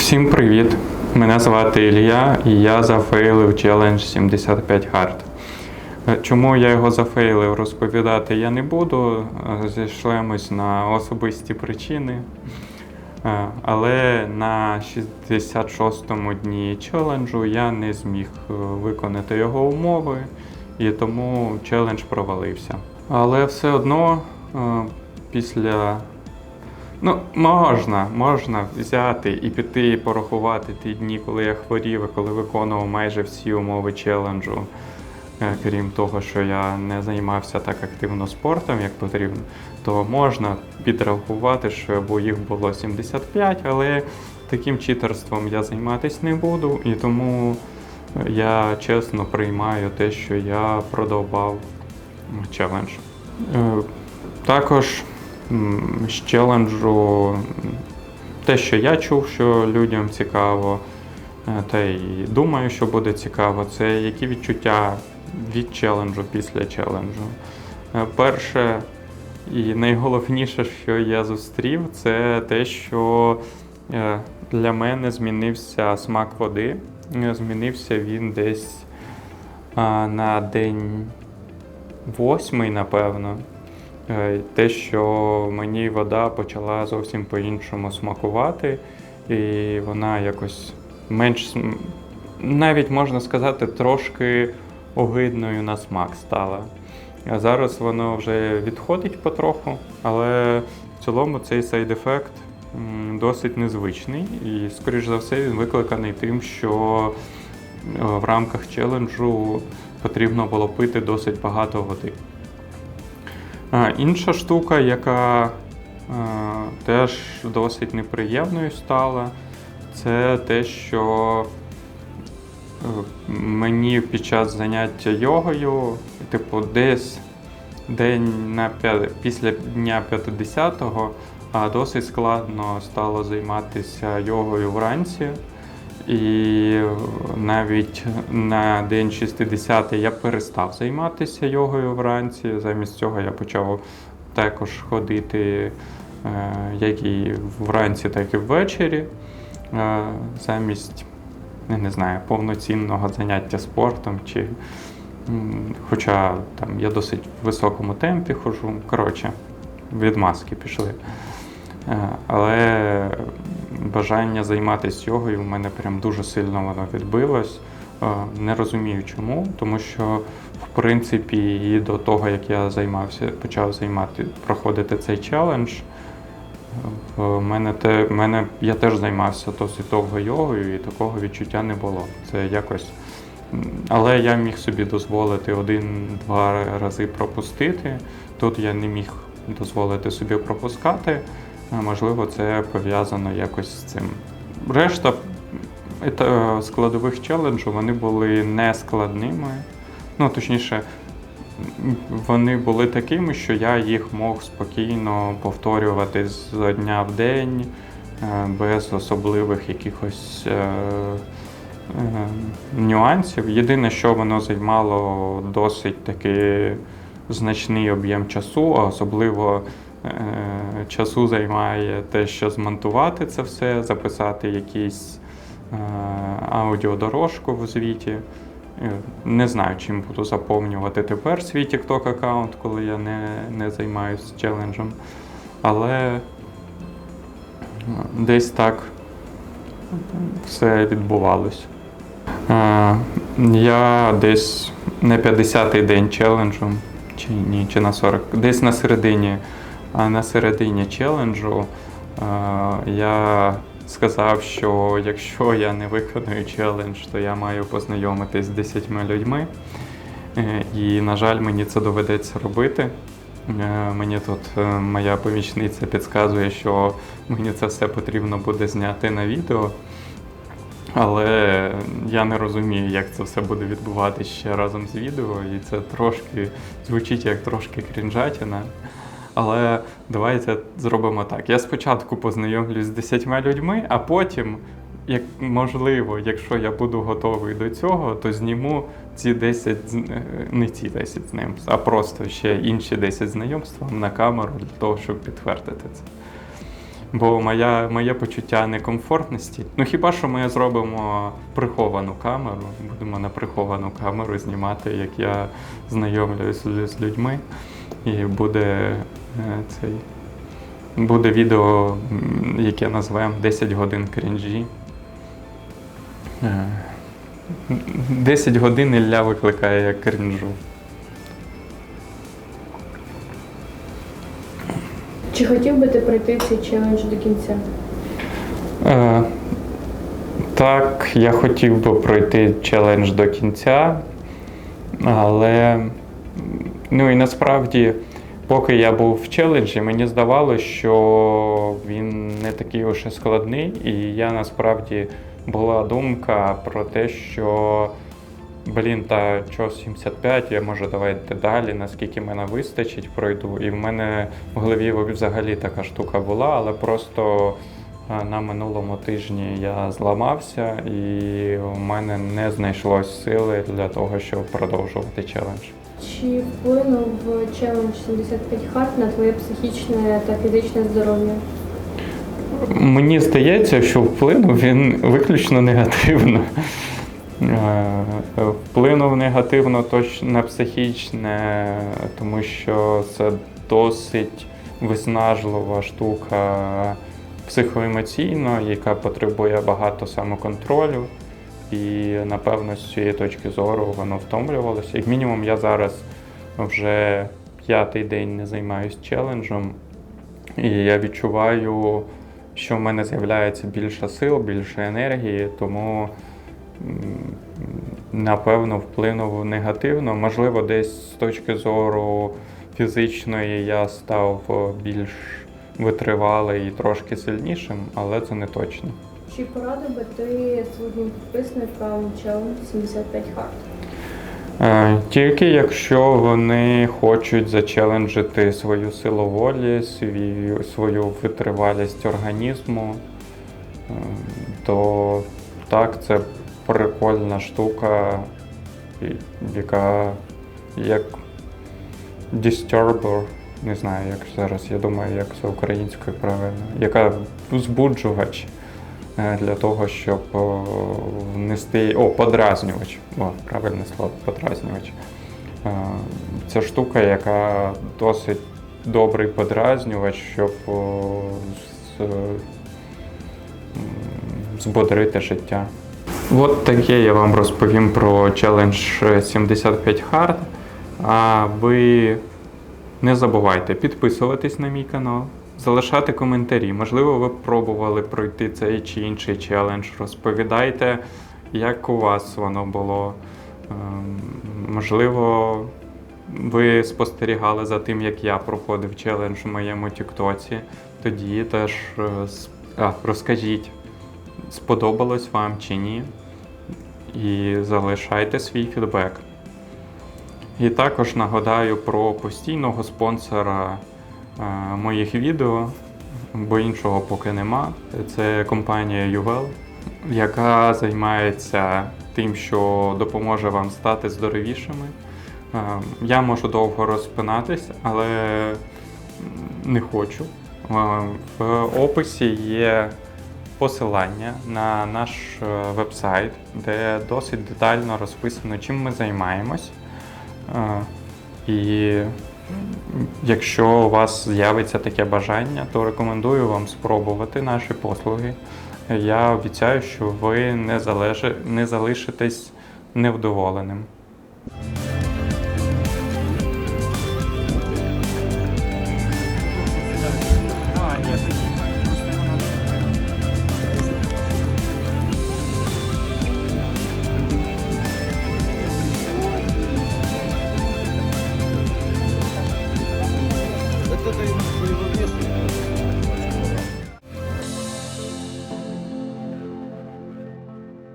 Всім привіт! Мене звати Ілля і я зафейлив челендж 75 Hard. Е, Чому я його зафейлив, розповідати я не буду. е, Зійшлемось на особисті причини. Е, Але на 66-му дні челенджу я не зміг виконати його умови, і тому челендж провалився. Але все одно після Ну, можна, можна взяти і піти і порахувати ті дні, коли я хворів, і коли виконував майже всі умови челенджу. Е, Крім того, що я не займався так активно спортом, як потрібно, то можна підрахувати, що їх було 75, але таким читерством я займатися не буду, і тому я чесно приймаю те, що я продовбав челендж. Е, Також з челенджу те, що я чув, що людям цікаво, е, та й думаю, що буде цікаво, це які відчуття від челенджу після челенджу. Е, Перше і найголовніше, що я зустрів, це те, що е, для мене змінився смак води. Змінився він десь на день восьмий, напевно. Е, Те, що мені вода почала зовсім по-іншому смакувати, і вона якось менш, навіть можна сказати, трошки огидною на смак стала. А зараз воно вже відходить потроху, але в цілому цей сайд-ефект досить незвичний і, скоріш за все, він викликаний тим, що е, в рамках челенджу потрібно було пити досить багато води. А, інша штука, яка теж досить неприємною стала, це те, що е, мені під час заняття йогою, типу, десь день на п'я- після дня 50-го а, досить складно стало займатися йогою вранці. І навіть на день 60 я перестав займатися йогою вранці. Замість цього я почав також ходити е, як і вранці, так і ввечері. Е, Замість, я не знаю, повноцінного заняття спортом. Чи, хоча там я досить в високому темпі ходжу. Коротше, відмазки пішли. Е, Але бажання займатися йогою в мене прям дуже сильно воно відбилось. Е, Не розумію чому, тому що в принципі і до того, як я займався, почав займати, проходити цей челендж, е, в мене те, мене я теж займався досить довго йогою, і такого відчуття не було. Це якось. Але я міг собі дозволити один-два рази пропустити. Тут я не міг дозволити собі пропускати. Е, Можливо, це пов'язано якось з цим. Решта е, складових челенджу вони були не складними. Ну, точніше, вони були такими, що я їх мог спокійно повторювати з дня в день, е, без особливих якихось е, е, нюансів. Єдине, що воно займало досить таки значний об'єм часу, а особливо е, часу займає те, що змонтувати це все, записати якісь е, аудіодорожку в звіті. Е, Не знаю, чим буду заповнювати тепер свій TikTok аккаунт, коли я не, не займаюся челенджем. Але е, десь так все відбувалось. Е, Я десь на 50-й день челенджу, чи ні, чи на 40, десь на середині, на середині челенджу е, я сказав, що якщо я не виконую челендж, то я маю познайомитись з 10 людьми. Е, І, на жаль, мені це доведеться робити. Е, Мені тут моя помічниця підказує, що мені це все потрібно буде зняти на відео. Але я не розумію, як це все буде відбуватися ще разом з відео, і це трошки звучить як трошки крінжатіна. Але давайте зробимо так. Я спочатку познайомлюсь з 10 людьми, а потім, як можливо, якщо я буду готовий до цього, то зніму ці 10, з- е, не ці 10 знайомств, а просто ще інші 10 знайомств на камеру для того, щоб підтвердити це. Бо моя, моє почуття некомфортності. Ну хіба що ми зробимо приховану камеру, будемо на приховану камеру знімати, як я знайомлюсь з, людьми, і буде цей. Буде відео, яке назвемо 10 годин крінжі. Е, 10 годин Ілля викликає крінжу. Чи хотів би ти пройти цей челендж до кінця? Е, так, я хотів би пройти челендж до кінця, але ну і насправді, поки я був в челенджі, мені здавалося, що він не такий уж і складний, і я насправді була думка про те, що блін, та що 75, я можу давайте далі, наскільки мене вистачить, пройду. І в мене в голові взагалі така штука була, але просто на минулому тижні я зламався, і у мене не знайшлось сили для того, щоб продовжувати челендж. Чи вплинув челендж 75 хард на твоє психічне та фізичне здоров'я? Мені здається, що вплинув він виключно негативно. Е, Вплинув негативно точно на психічне, тому що це досить виснажлива штука психоемоційно, яка потребує багато самоконтролю. І напевно з цієї точки зору воно втомлювалося. Як мінімум, я зараз вже п'ятий день не займаюся челенджем, і я відчуваю, що в мене з'являється більше сил, більше енергії, тому напевно вплинув негативно. Можливо, десь з точки зору фізичної я став більш витривалий і трошки сильнішим, але це не точно. Чи порадив би ти своїм підписникам челендж 75 хард? Е, Тільки якщо вони хочуть зачеленджити свою силу волі, свій, свою витривалість організму, е, то так, це прикольна штука, яка як disturber, не знаю, як зараз, я думаю, як це українською правильно, яка збуджувач для того, щоб внести. О, подразнювач. О, правильне слово, подразнювач. Е, Це штука, яка досить добрий подразнювач, щоб м, збодрити життя. От таке я вам розповім про челендж е, 75 Hard. А ви не забувайте підписуватись на мій канал, залишати коментарі. Можливо, ви пробували пройти цей чи інший челендж. Розповідайте, як у вас воно було. Ем, Можливо, ви спостерігали за тим, як я проходив челендж у моєму Тіктоці. Тоді теж е, а, розкажіть, сподобалось вам чи ні. І залишайте свій фідбек. І також нагадаю про постійного спонсора моїх відео, бо іншого поки нема. Це компанія Ювел, яка займається тим, що допоможе вам стати здоровішими. Я можу довго розпинатись, але не хочу. В описі є посилання на наш е, вебсайт, де досить детально розписано, чим ми займаємось. І якщо у вас з'явиться таке бажання, то рекомендую вам спробувати наші послуги. Я обіцяю, що ви не, залишитесь невдоволеним.